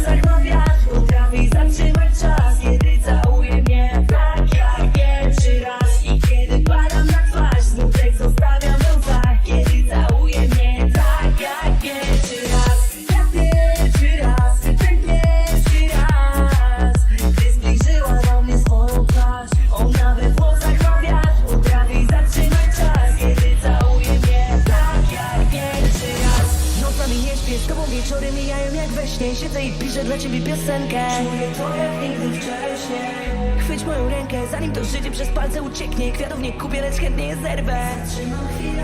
Sacramento. Śpię, z tobą wieczory mijają jak we śnie. Siedzę i piszę dla ciebie piosenkę. Czuję to jak nigdy wcześniej Chwyć moją rękę, zanim to życie przez palce ucieknie. Kwiatów nie kupię, lecz chętnie je zerwę. Trzymam chwilę